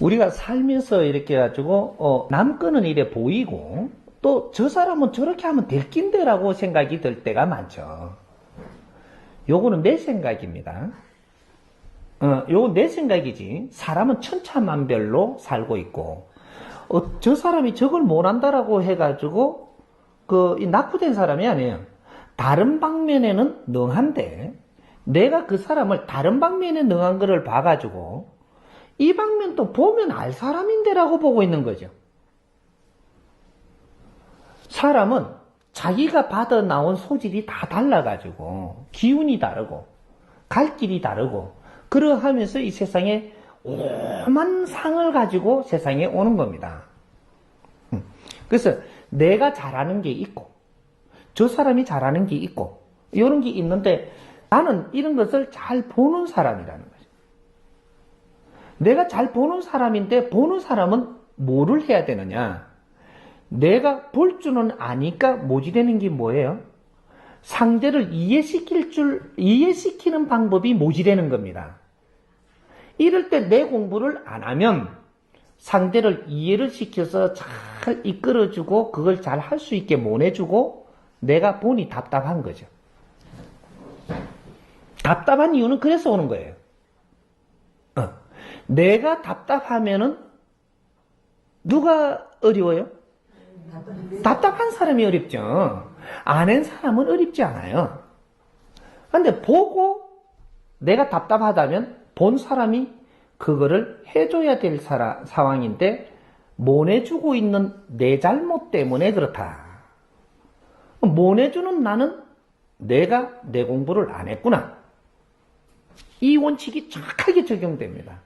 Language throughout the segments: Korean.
우리가 살면서 이렇게 가지고 어, 남 거는 이래 보이고 또 저 사람은 저렇게 하면 될 낀데 라고 생각이 들 때가 많죠. 요거는 내 생각입니다. 어, 요건 내 생각이지. 사람은 천차만별로 살고 있고 어, 저 사람이 저걸 못한다라고 해가지고 그이 낙후된 사람이 아니에요. 다른 방면에는 능한데 내가 그 사람을 다른 방면에 능한 거를 봐가지고 이 방면 또 보면 알 사람인데라고 보고 있는 거죠. 사람은 자기가 받아 나온 소질이 다 달라가지고 기운이 다르고 갈 길이 다르고 그러하면서 이 세상에 오만 상을 가지고 세상에 오는 겁니다. 음. 그래서 내가 잘하는 게 있고 저 사람이 잘하는 게 있고 이런 게 있는데 나는 이런 것을 잘 보는 사람이라는 거죠. 내가 잘 보는 사람인데 보는 사람은 뭐를 해야 되느냐? 내가 볼 줄은 아니까 모지되는 게 뭐예요? 상대를 이해시킬 줄, 이해시키는 방법이 모지되는 겁니다. 이럴 때 내 공부를 안 하면 상대를 이해를 시켜서 잘 이끌어주고 그걸 잘 할 수 있게 모내주고 내가 보니 답답한 거죠. 답답한 이유는 그래서 오는 거예요. 어. 내가 답답하면은 누가 어려워요? 답답한 사람이 어렵죠. 아는 사람은 어렵지 않아요. 근데 보고 내가 답답하다면 본 사람이 그거를 해줘야 될 사라, 상황인데 못 해주고 있는 내 잘못 때문에 그렇다. 못 해주는 나는 내가 내 공부를 안 했구나. 이 원칙이 정확하게 적용됩니다.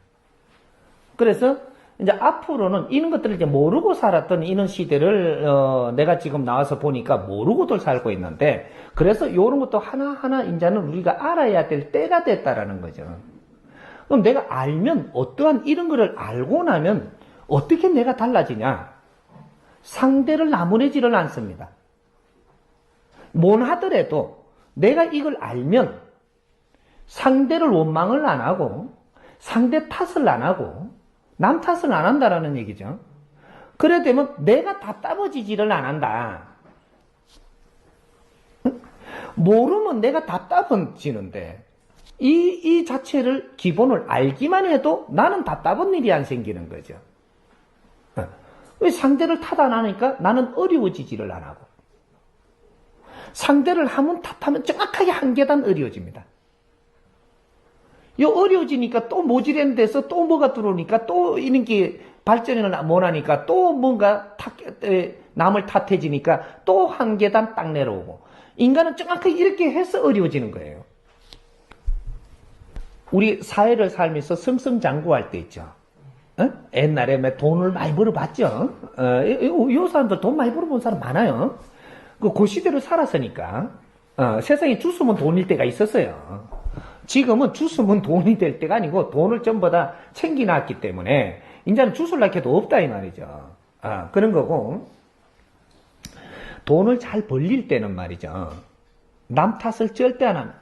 그래서 이제 앞으로는 이런 것들을 이제 모르고 살았던 이런 시대를 어, 내가 지금 나와서 보니까 모르고들 살고 있는데 그래서 이런 것도 하나하나 이제는 우리가 알아야 될 때가 됐다라는 거죠. 그럼 내가 알면 어떠한 이런 거를 알고 나면 어떻게 내가 달라지냐? 상대를 나무래지를 않습니다. 뭘 하더라도 내가 이걸 알면 상대를 원망을 안 하고 상대 탓을 안 하고 남 탓을 안 한다라는 얘기죠. 그래 되면 내가 답답해지지를 안 한다. 모르면 내가 답답해지는데 이, 이 자체를 기본을 알기만 해도 나는 답답한 일이 안 생기는 거죠. 왜 상대를 탓 안 하니까 나는 어려워지지를 안 하고 상대를 하면 탓하면 정확하게 한 계단 어려워집니다. 요 어려워지니까 또 모질한 데서 또 뭐가 들어오니까 또 이런 게 발전을 못 하니까 또 뭔가 탓, 에, 남을 탓해지니까 또 한 계단 딱 내려오고 인간은 정확하게 이렇게 해서 어려워지는 거예요. 우리 사회를 살면서 승승장구할 때 있죠. 어? 옛날에 뭐 돈을 많이 벌어봤죠. 어, 요, 요 사람들 돈 많이 벌어본 사람 많아요. 그, 그 시대를 살았으니까 어, 세상에 주스면 돈일 때가 있었어요. 지금은 주스면 돈이 될 때가 아니고 돈을 전부 다 챙겨놨기 때문에 이제는 주술라 해도 없다 이 말이죠. 아, 그런 거고 돈을 잘 벌릴 때는 말이죠. 남 탓을 절대 안 합니다.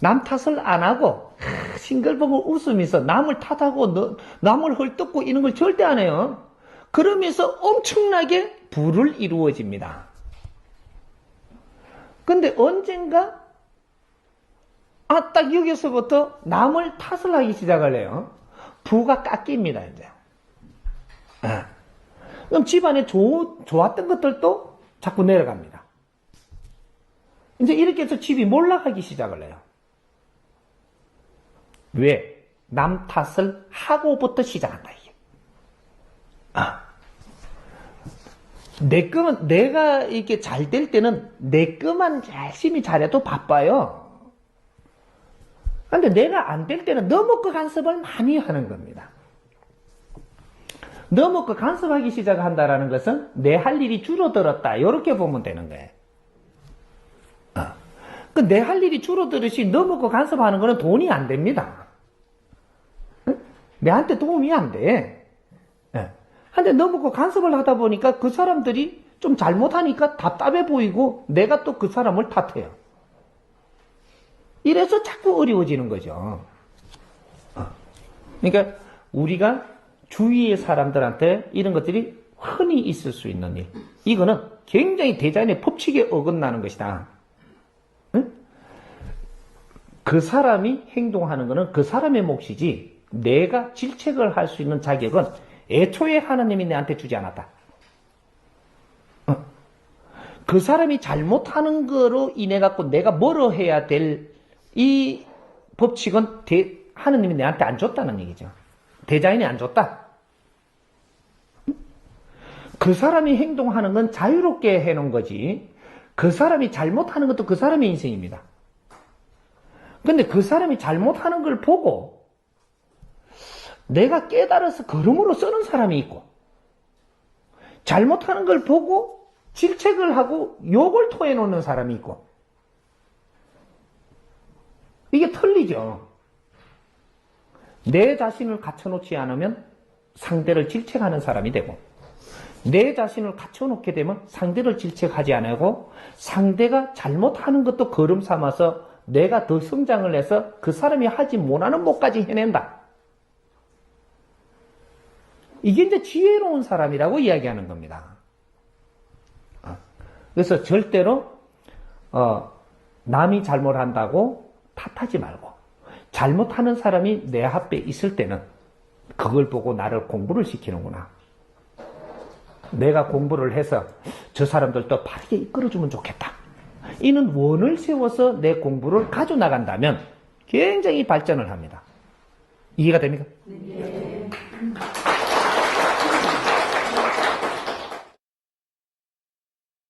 남 탓을 안 하고 싱글벙글 웃으면서 남을 탓하고 너, 남을 헐뜯고 이런 걸 절대 안 해요. 그러면서 엄청나게 부를 이루어집니다. 근데 언젠가 아, 딱 여기서부터 남을 탓을 하기 시작을 해요. 부가 깎입니다, 이제. 아. 그럼 집안에 좋, 좋았던 것들도 자꾸 내려갑니다. 이제 이렇게 해서 집이 몰락하기 시작을 해요. 왜? 남 탓을 하고부터 시작한다, 이게. 아. 내 거만, 내가 이렇게 잘 될 때는 내 거만 열심히 잘해도 바빠요. 근데 내가 안 될 때는 너무 그 간섭을 많이 하는 겁니다. 너무 그 간섭하기 시작한다라는 것은 내 할 일이 줄어들었다. 이렇게 보면 되는 거예요. 어. 그내 할 일이 줄어들듯이 너무 그 간섭하는 거는 돈이 안 됩니다. 내한테 도움이 안 돼. 예. 근데 너무 그 간섭을 하다 보니까 그 사람들이 좀 잘못하니까 답답해 보이고 내가 또 그 사람을 탓해요. 이래서 자꾸 어려워지는 거죠. 어. 그러니까 우리가 주위의 사람들한테 이런 것들이 흔히 있을 수 있는 일. 이거는 굉장히 대자연의 법칙에 어긋나는 것이다. 응? 그 사람이 행동하는 것은 그 사람의 몫이지 내가 질책을 할 수 있는 자격은 애초에 하나님이 내한테 주지 않았다. 어. 그 사람이 잘못하는 거로 인해 갖고 내가 뭐로 해야 될 이 법칙은 대- 하나님이 내한테 안 줬다는 얘기죠. 대자연이 안 줬다. 그 사람이 행동하는 건 자유롭게 해놓은 거지. 그 사람이 잘못하는 것도 그 사람의 인생입니다. 근데 그 사람이 잘못하는 걸 보고 내가 깨달아서 걸음으로 쓰는 사람이 있고 잘못하는 걸 보고 질책을 하고 욕을 토해놓는 사람이 있고 이게 틀리죠. 내 자신을 갖춰놓지 않으면 상대를 질책하는 사람이 되고 내 자신을 갖춰놓게 되면 상대를 질책하지 않고 상대가 잘못하는 것도 걸음 삼아서 내가 더 성장을 해서 그 사람이 하지 못하는 못까지 해낸다. 이게 이제 지혜로운 사람이라고 이야기하는 겁니다. 어. 그래서 절대로 어, 남이 잘못한다고 탓하지 말고 잘못하는 사람이 내 앞에 있을 때는 그걸 보고 나를 공부를 시키는구나. 내가 공부를 해서 저 사람들도 바르게 이끌어주면 좋겠다. 이는 원을 세워서 내 공부를 가져나간다면 굉장히 발전을 합니다. 이해가 됩니까?